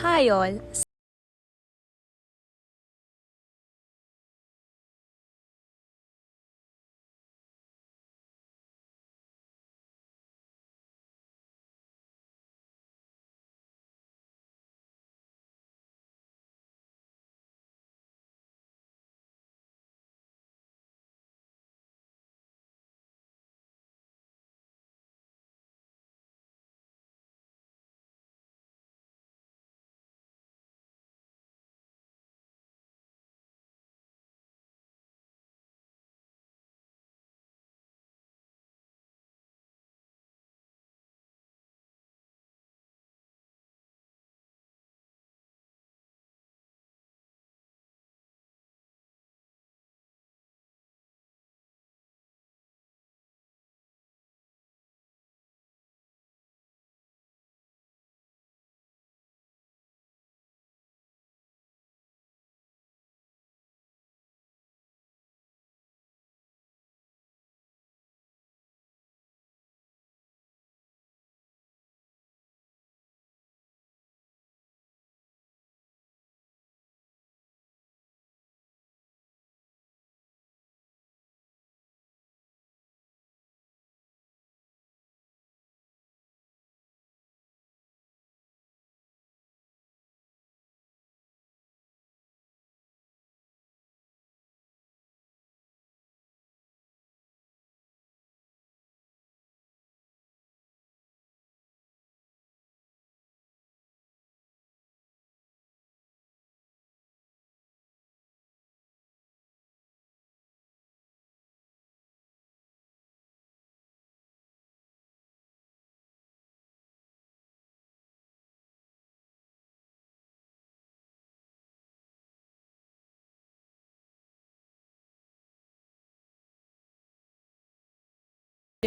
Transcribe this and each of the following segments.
Hi all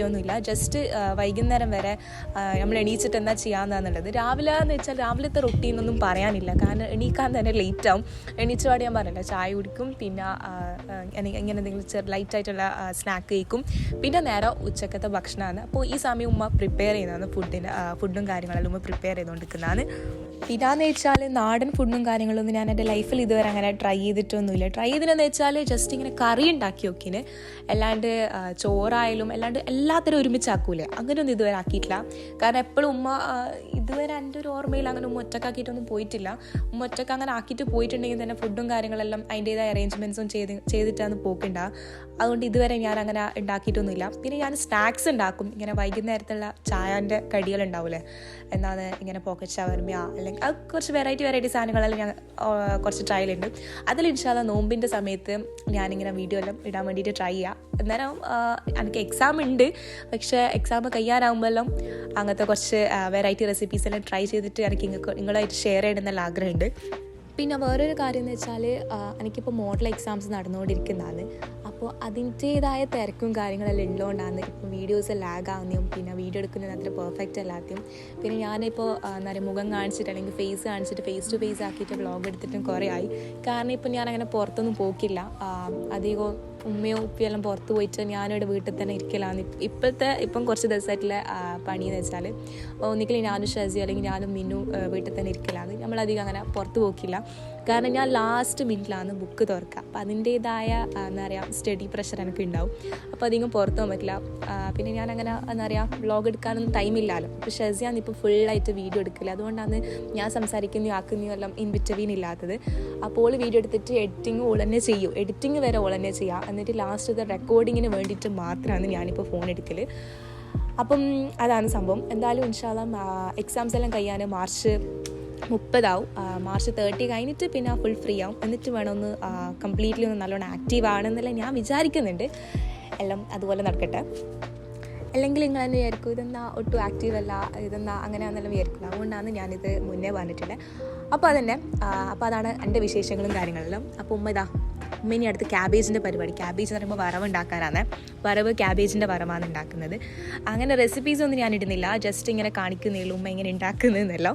ഒന്നുമില്ല. Just വൈകുന്നേരം വരെ നമ്മൾ എണീച്ചിട്ട് എന്താ ചെയ്യാന്നുള്ളത് രാവിലെ എന്ന് വെച്ചാൽ രാവിലത്തെ റൊട്ടീനൊന്നും പറയാനില്ല. കാരണം എണീക്കാൻ തന്നെ ലേറ്റ് ആവും. എണീച്ചുപാട് ഞാൻ പറഞ്ഞില്ല ചായ കുടിക്കും പിന്നെ ഇങ്ങനെ എന്തെങ്കിലും ചെറിയ ലൈറ്റ് ആയിട്ടുള്ള സ്നാക്ക് കഴിക്കും. പിന്നെ നേരെ ഉച്ചക്കത്തെ ഭക്ഷണമാണ്. അപ്പോൾ ഈ സമയം ഉമ്മ പ്രിപ്പയർ ചെയ്യുന്നതാണ് ഫുഡിന് ഫുഡും കാര്യങ്ങളെല്ലാം ഉമ്മ പ്രിപ്പയർ ചെയ്തുകൊണ്ടിരിക്കുന്നതാണ് പിന്നെന്ന് വെച്ചാൽ നാടൻ ഫുഡും കാര്യങ്ങളൊന്നും ഞാൻ എന്റെ ലൈഫിൽ ഇതുവരെ അങ്ങനെ ട്രൈ ചെയ്തിട്ടൊന്നുമില്ല. ട്രൈ ചെയ്തിട്ടെന്ന് വെച്ചാൽ ജസ്റ്റ് ഇങ്ങനെ കറി ഉണ്ടാക്കി നോക്കിന് അല്ലാണ്ട് ചോറായാലും അല്ലാണ്ട് എല്ലാത്തരം ഒരുമിച്ചാക്കൂലേ? അങ്ങനെയൊന്നും ഇതുവരെ ആക്കിയിട്ടില്ല. കാരണം എപ്പോഴും ഉമ്മ ഇതുവരെ എന്റെ ഒരു ഓർമ്മയിൽ അങ്ങനെ ഉമ്മ ഒറ്റക്കാക്കിയിട്ടൊന്നും പോയിട്ടില്ല. ഉമ്മ ഒറ്റയ്ക്ക് അങ്ങനെ ആക്കിയിട്ട് പോയിട്ടുണ്ടെങ്കിൽ തന്നെ ഫുഡും കാര്യങ്ങളെല്ലാം അതിന്റേതായ അറേഞ്ച്മെന്റ്സും ചെയ്ത് ചെയ്തിട്ടാണ് പോക്കണ്ട. അതുകൊണ്ട് ഇതുവരെ ഞാൻ അങ്ങനെ ഉണ്ടാക്കിയിട്ടൊന്നുമില്ല പിന്നെ ഞാൻ സ്നാക്സ് ഉണ്ടാക്കും ഇങ്ങനെ വൈകുന്നേരത്തുള്ള ചായന്റെ കടികൾ ഉണ്ടാവില്ലേ എന്താണ് ഇങ്ങനെ പോക്കറ്റ് ഷവർമിയ അല്ലെങ്കിൽ അത് കുറച്ച് വെറൈറ്റി വെറൈറ്റി സാധനങ്ങളെല്ലാം ഞാൻ കുറച്ച് ട്രയലുണ്ട് അതിൽ ഇൻഷാല്ല നോമ്പിന്റെ സമയത്ത് ഞാനിങ്ങനെ വീഡിയോ എല്ലാം ഇടാൻ വേണ്ടിയിട്ട് ട്രൈ ചെയ്യാം. അന്നേരം എനിക്ക് എക്സാം ഉണ്ട്. പക്ഷേ എക്സാം കഴിയാനാകുമ്പോഴെല്ലാം അങ്ങനത്തെ കുറച്ച് വെറൈറ്റി റെസിപ്പീസ് എല്ലാം ട്രൈ ചെയ്തിട്ട് എനിക്ക് നിങ്ങൾക്ക് നിങ്ങളായിട്ട് ഷെയർ ചെയ്യണമെന്നുള്ള ആഗ്രഹമുണ്ട്. പിന്നെ വേറൊരു കാര്യം എന്ന് വെച്ചാൽ എനിക്കിപ്പോൾ മോഡൽ എക്സാംസ് നടന്നുകൊണ്ടിരിക്കുന്നതാണ്. അപ്പോൾ അതിന്റേതായ തിരക്കും കാര്യങ്ങളെല്ലാം ഉള്ളതുകൊണ്ടാണ് ഇപ്പോൾ വീഡിയോസ് ലാഗ് ആവുന്നതും പിന്നെ വീഡിയോ എടുക്കുന്നത് അത്ര പെർഫെക്റ്റ് അല്ലാത്തതും. പിന്നെ ഞാനിപ്പോൾ എന്താ പറയുക മുഖം കാണിച്ചിട്ട് അല്ലെങ്കിൽ ഫേസ് കാണിച്ചിട്ട് ഫേസ് ടു ഫേസ് ആക്കിയിട്ട് വ്ളോഗ് എടുത്തിട്ടും കുറേ ആയി. കാരണം ഇപ്പോൾ ഞാൻ അങ്ങനെ പുറത്തൊന്നും പോക്കില്ല. ആ, അധികവും ഉമ്മയോ ഉപ്പിയെല്ലാം പുറത്ത് പോയിട്ട് ഞാനിവിടെ വീട്ടിൽ തന്നെ ഇരിക്കലാണ് ഇപ്പ- ഇപ്പോഴത്തെ ഇപ്പം കുറച്ച് ദിവസമായിട്ടുള്ള പണി പണിയെന്ന് വെച്ചാൽ ഒന്നിക്കലും ഞാനും ഷാസി അല്ലെങ്കിൽ ഞാനും മിന്നു വീട്ടിൽ തന്നെ ഇരിക്കലാണ് നമ്മളധികം അങ്ങനെ പുറത്ത് പോക്കില്ല. കാരണം ഞാൻ ലാസ്റ്റ് മിനിറ്റിലാണ് ബുക്ക് തുറക്കുക. അപ്പോൾ അതിന്റേതായ എന്താ പറയുക സ്റ്റഡി പ്രഷർ എനിക്ക് ഉണ്ടാവും അപ്പോൾ അധികം പുറത്തു പോകാൻ പറ്റില്ല. പിന്നെ ഞാൻ അങ്ങനെ എന്താ പറയുക വ്ളോഗ് എടുക്കാനൊന്നും ടൈമില്ലല്ലോ അപ്പോൾ ഷെസിയാണ് ഇപ്പോൾ ഫുള്ളായിട്ട് വീഡിയോ എടുക്കില്ല. അതുകൊണ്ടാണ് ഞാൻ സംസാരിക്കുന്നതും ആക്കുന്നതും എല്ലാം ഇൻ ബിറ്റ്വീൻ ഇല്ലാത്തത്. അപ്പോൾ വീഡിയോ എടുത്തിട്ട് എഡിറ്റിംഗ് ഓൾ തന്നെ ചെയ്യും. എഡിറ്റിംഗ് വരെ ഓൾ തന്നെ ചെയ്യുക എന്നിട്ട് ലാസ്റ്റ് റെക്കോർഡിങ്ങിന് വേണ്ടിയിട്ട് മാത്രമാണ് ഞാനിപ്പോൾ ഫോൺ എടുക്കൽ അപ്പം അതാണ് സംഭവം. എന്തായാലും ഇൻഷാല്ല എക്സാംസ് എല്ലാം കഴിയാൻ മാർച്ച് മുപ്പതാവും. മാർച്ച് തേർട്ടി കഴിഞ്ഞിട്ട് പിന്നെ ഫുൾ ഫ്രീ ആവും. എന്നിട്ട് വേണം ഒന്ന് കംപ്ലീറ്റ്ലി ഒന്ന് നല്ലോണം ആക്റ്റീവ് ആണെന്നല്ല ഞാൻ വിചാരിക്കുന്നുണ്ട്. എല്ലാം അതുപോലെ നടക്കട്ടെ. അല്ലെങ്കിൽ നിങ്ങൾ തന്നെ വിചാരിക്കും ഇതെന്നാ ഒട്ടും ആക്റ്റീവ് അല്ല ഇതെന്നാ അങ്ങനെയാണെന്നെല്ലാം വിചാരിക്കില്ല അതുകൊണ്ടാണ് ഞാനിത് മുന്നേ പറഞ്ഞിട്ടുള്ളത് അപ്പോൾ അതന്നെ അപ്പോൾ അതാണ് എന്റെ വിശേഷങ്ങളും കാര്യങ്ങളെല്ലാം. അപ്പോൾ ഉമ്മ ഇതാ ഉമ്മ ഇനി അടുത്ത് ക്യാബേജിന്റെ പരിപാടി. ക്യാബേജ് എന്ന് പറയുമ്പോൾ വറവ് ഉണ്ടാക്കാനാണ് വറവ് ക്യാബേജിന്റെ വറവാണ് ഉണ്ടാക്കുന്നത്. അങ്ങനെ റെസിപ്പീസ് ഒന്നും ഞാൻ ഇടുന്നില്ല. ജസ്റ്റ് ഇങ്ങനെ കാണിക്കുന്നേ ഉള്ളൂ ഉമ്മ ഇങ്ങനെ ഉണ്ടാക്കുന്നതെന്നല്ലോ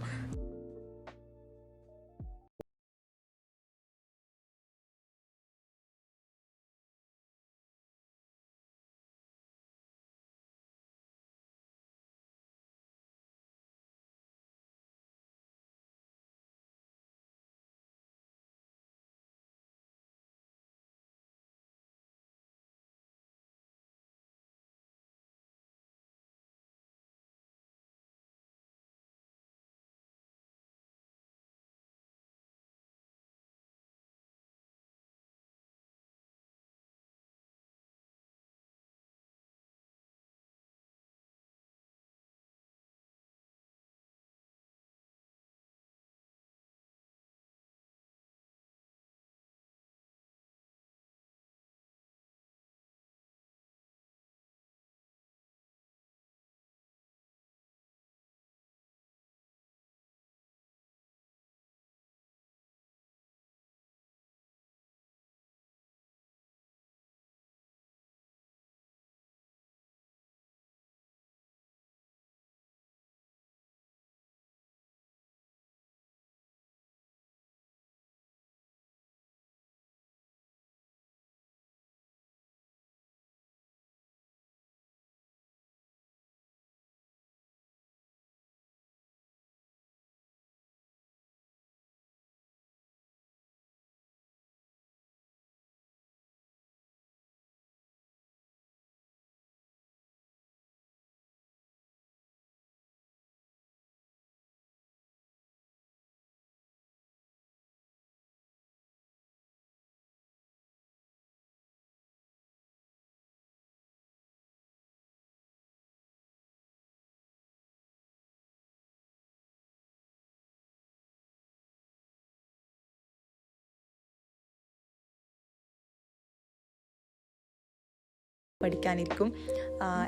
പഠിക്കാനിരിക്കും.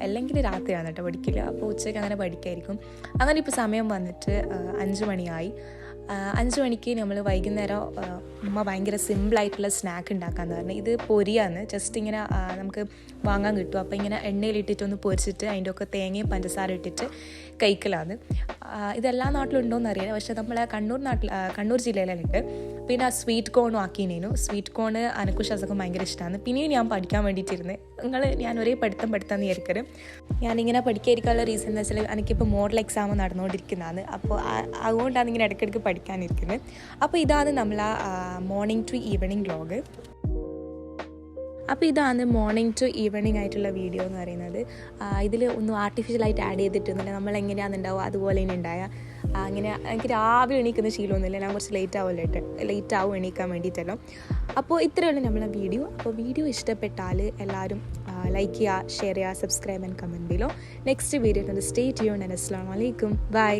അല്ലെങ്കിൽ രാത്രിയാണ് കേട്ടോ പഠിക്കില്ല അപ്പോൾ ഉച്ചയ്ക്ക് അങ്ങനെ പഠിക്കായിരിക്കും. അങ്ങനെ ഇപ്പോൾ സമയം വന്നിട്ട് അഞ്ച് മണിയായി. അഞ്ച് മണിക്ക് നമ്മൾ വൈകുന്നേരം അമ്മ ഭയങ്കര സിമ്പിളായിട്ടുള്ള സ്നാക്ക് ഉണ്ടാക്കാന്ന് പറഞ്ഞു. ഇത് പൊരിയാന്ന് ജസ്റ്റ് ഇങ്ങനെ നമുക്ക് വാങ്ങാൻ കിട്ടും. അപ്പോൾ ഇങ്ങനെ എണ്ണയിലിട്ടിട്ടൊന്ന് പൊരിച്ചിട്ട് അതിന്റെ ഒക്കെ തേങ്ങയും പഞ്ചസാര ഇട്ടിട്ട് കഴിക്കലാണ് ആ, ഇതെല്ലാ നാട്ടിലുണ്ടോയെന്ന് അറിയില്ല. പക്ഷേ നമ്മളെ കണ്ണൂർ നാട്ടിൽ കണ്ണൂർ ജില്ലയിലുണ്ട്. പിന്നെ ആ സ്വീറ്റ് കോണും ആക്കിനേനു. സ്വീറ്റ് കോണ് അനക്കു ശാസകം ഭയങ്കര ഇഷ്ടമാണ് പിന്നെയും ഞാൻ പഠിക്കാൻ വേണ്ടിയിട്ടിരുന്നത് നിങ്ങൾ ഞാൻ ഒരേ പഠിത്തം പഠിത്താന്ന് വിചാരിക്കരുത് ഞാനിങ്ങനെ പഠിക്കാതിരിക്കാനുള്ള റീസൺ എന്ന് വെച്ചാൽ എനിക്കിപ്പോൾ മോഡൽ എക്സാം നടന്നുകൊണ്ടിരിക്കുന്നതാണ്. അപ്പോൾ അതുകൊണ്ടാണ് ഇങ്ങനെ ഇടയ്ക്കിടയ്ക്ക് പഠിക്കാനിരിക്കുന്നത് അപ്പോൾ ഇതാണ് നമ്മൾ മോർണിംഗ് ടു ഈവനിങ് വ്ലോഗ് അപ്പോൾ ഇതാണ് മോർണിംഗ് ടു ഈവനിങ് ആയിട്ടുള്ള വീഡിയോ എന്ന് പറയുന്നത്. ഇതിൽ ഒന്നും ആർട്ടിഫിഷ്യലായിട്ട് ആഡ് ചെയ്തിട്ടൊന്നുമില്ല. നമ്മൾ എങ്ങനെയാണെന്ന് ഉണ്ടാവുക അതുപോലെ തന്നെ ഉണ്ടായ അങ്ങനെ എനിക്ക് രാവിലെ എണീക്കുന്ന ശീലമൊന്നുമില്ല. ഞാൻ കുറച്ച് ലേറ്റ് ആവുമല്ലോ ലേറ്റ് ആവും എണീക്കാൻ വേണ്ടിയിട്ടല്ലോ. അപ്പോൾ ഇത്രയുള്ള നമ്മളെ വീഡിയോ അപ്പോൾ വീഡിയോ ഇഷ്ടപ്പെട്ടാൽ എല്ലാവരും ലൈക്ക് ചെയ്യുക ഷെയർ ചെയ്യുക subscribe and comment below next video stay tune and അസ്സാം വലൈക്കും ബൈ